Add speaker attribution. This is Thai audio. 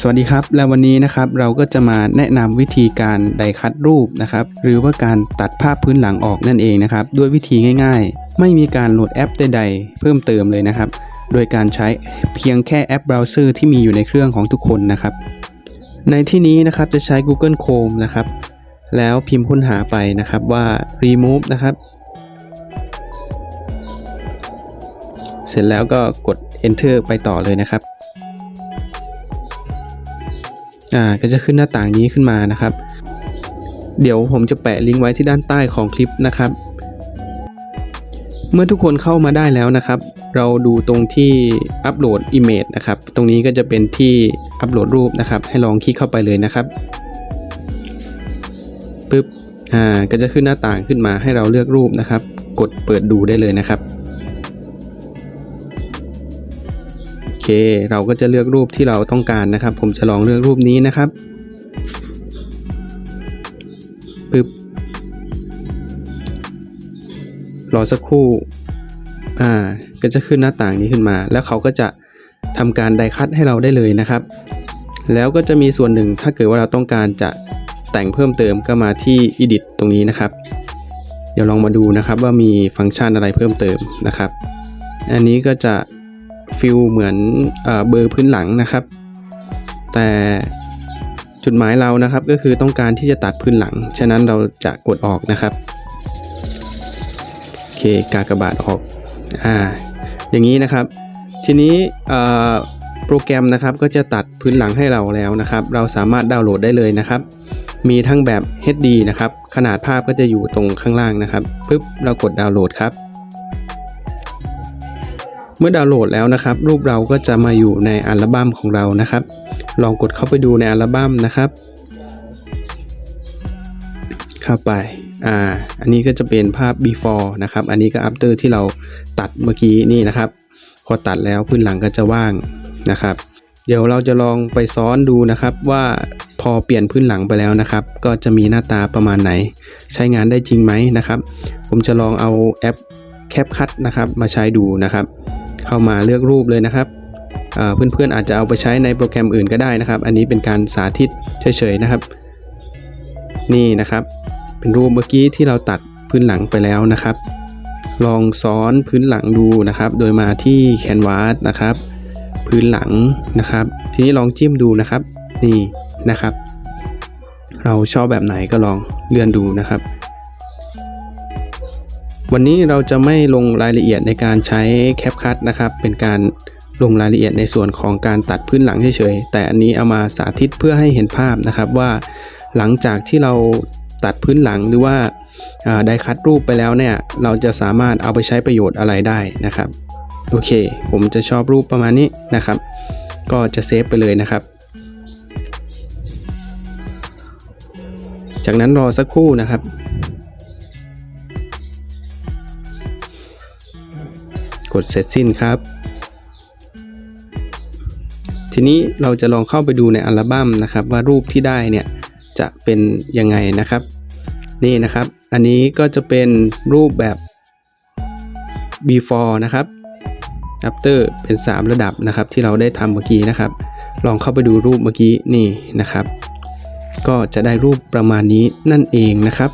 Speaker 1: สวัสดีครับ และวันนี้นะครับเราก็จะมาแนะนำวิธีการไดคัดรูปนะครับ หรือว่าการตัดภาพพื้นหลังออกนั่นเองนะครับ ด้วยวิธีง่ายๆ ไม่มีการโหลดแอปใดๆเพิ่มเติมเลยนะครับ โดยการใช้เพียงแค่แอปเบราว์เซอร์ที่มีอยู่ในเครื่องของทุกคนนะครับ ในที่นี้นะครับจะใช้ Google Chrome นะครับ แล้วพิมพ์ค้นหาไปนะครับว่า remove นะครับ เสร็จแล้วก็กด enter ไปต่อเลยนะครับ อ่าก็จะขึ้นหน้าต่างนี้ขึ้นมานะครับ เดี๋ยวผมจะแปะลิงก์ไว้ที่ด้านใต้ของคลิปนะครับ เมื่อทุกคนเข้ามาได้แล้วนะครับ เราดูตรงที่อัปโหลด Image นะครับ ตรงนี้ก็จะเป็นที่อัปโหลดรูปนะครับ ให้ลองคลิกเข้าไปเลยนะครับปึ๊บอ่าก็จะขึ้นหน้าต่างขึ้นมาให้เราเลือกรูปนะครับ กดเปิดดูได้เลยนะครับ เค เราก็จะเลือกรูปที่เราต้องการนะครับ ผมจะลองเลือกรูปนี้นะครับปึ๊บรอสักครู่ อ่า ก็จะขึ้นหน้าต่างนี้ขึ้นมา แล้วเขาก็จะทำการไดคัดให้เราได้เลยนะครับ แล้วก็จะมีส่วนหนึ่งถ้าเกิดว่าเราต้องการจะแต่งเพิ่มเติมก็มาที่ edit ตรงนี้นะครับ เดี๋ยวลองมาดูนะครับว่ามีฟังก์ชันอะไรเพิ่มเติมนะครับ อันนี้ก็จะ ฟิลเหมือนเบอร์พื้นหลังนะครับ แต่จุดหมายเรานะครับก็คือต้องการที่จะตัดพื้นหลัง ฉะนั้นเราจะกดออกนะครับโอเคกากบาทออกอ่าอย่างนี้นะครับ ทีนี้โปรแกรมนะครับก็จะตัดพื้นหลังให้เราแล้วนะครับ เราสามารถดาวน์โหลดได้เลยนะครับ มีทั้งแบบ HD นะครับ ขนาดภาพก็จะอยู่ตรงข้างล่างนะครับปึ๊บเรากดดาวน์โหลดครับ มื่อดาวน์โหลดแล้วนะครับ รูปเราก็จะมาอยู่ในอัลบั้มของเรานะครับ ลองกดเข้าไปดูในอัลบั้มนะครับ เข้าไปอ่าอันนี้ก็จะเป็นภาพ before นะครับ อันนี้ก็ after ที่เราตัดเมื่อกี้นี่นะครับ พอตัดแล้วพื้นหลังก็จะว่างนะครับ เดี๋ยวเราจะลองไปซ้อนดูนะครับว่าพอเปลี่ยนพื้นหลังไปแล้วนะครับ ก็จะมีหน้าตาประมาณไหน ใช้งานได้จริงไหมนะครับ ผมจะลองเอาแอป CapCut นะครับมาใช้ดูนะครับ เข้ามาเลือกรูปเลยนะครับเพื่อนๆอาจจะเอาไปใช้ในโปรแกรมอื่นก็ได้นะครับ อันนี้เป็นการสาธิตเฉยๆนะครับ นี่นะครับ เป็นรูปเมื่อกี้ที่เราตัดพื้นหลังไปแล้วนะครับ ลองซ้อนพื้นหลังดูนะครับ โดยมาที่ Canvas นะครับ พื้นหลังนะครับ ทีนี้ลองจิ้มดูนะครับ นี่นะครับ เราชอบแบบไหนก็ลองเลื่อนดูนะครับ วันนี้เราจะไม่ลงรายละเอียดในการใช้ CapCut นะครับ เป็นการลงรายละเอียดในส่วนของการตัดพื้นหลังเฉยๆ แต่อันนี้เอามาสาธิตเพื่อให้เห็นภาพนะครับว่า หลังจากที่เราตัดพื้นหลังหรือว่าอ่าได้คัดรูปไปแล้วเนี่ย เราจะสามารถเอาไปใช้ประโยชน์อะไรได้นะครับ โอเค ผมจะชอบรูปประมาณนี้นะครับ ก็จะเซฟไปเลยนะครับ จากนั้นรอสักครู่นะครับ กดเสร็จสิ้นครับ ทีนี้เราจะลองเข้าไปดูในอัลบั้มนะครับว่ารูปที่ได้เนี่ยจะเป็นยังไงนะครับ นี่นะครับ อันนี้ก็จะเป็นรูปแบบ before นะครับ after เป็น 3 ระดับนะครับ ที่เราได้ทำเมื่อกี้นะครับ ลองเข้าไปดูรูปเมื่อกี้นี่นะครับ ก็จะได้รูปประมาณนี้นั่นเองนะครับ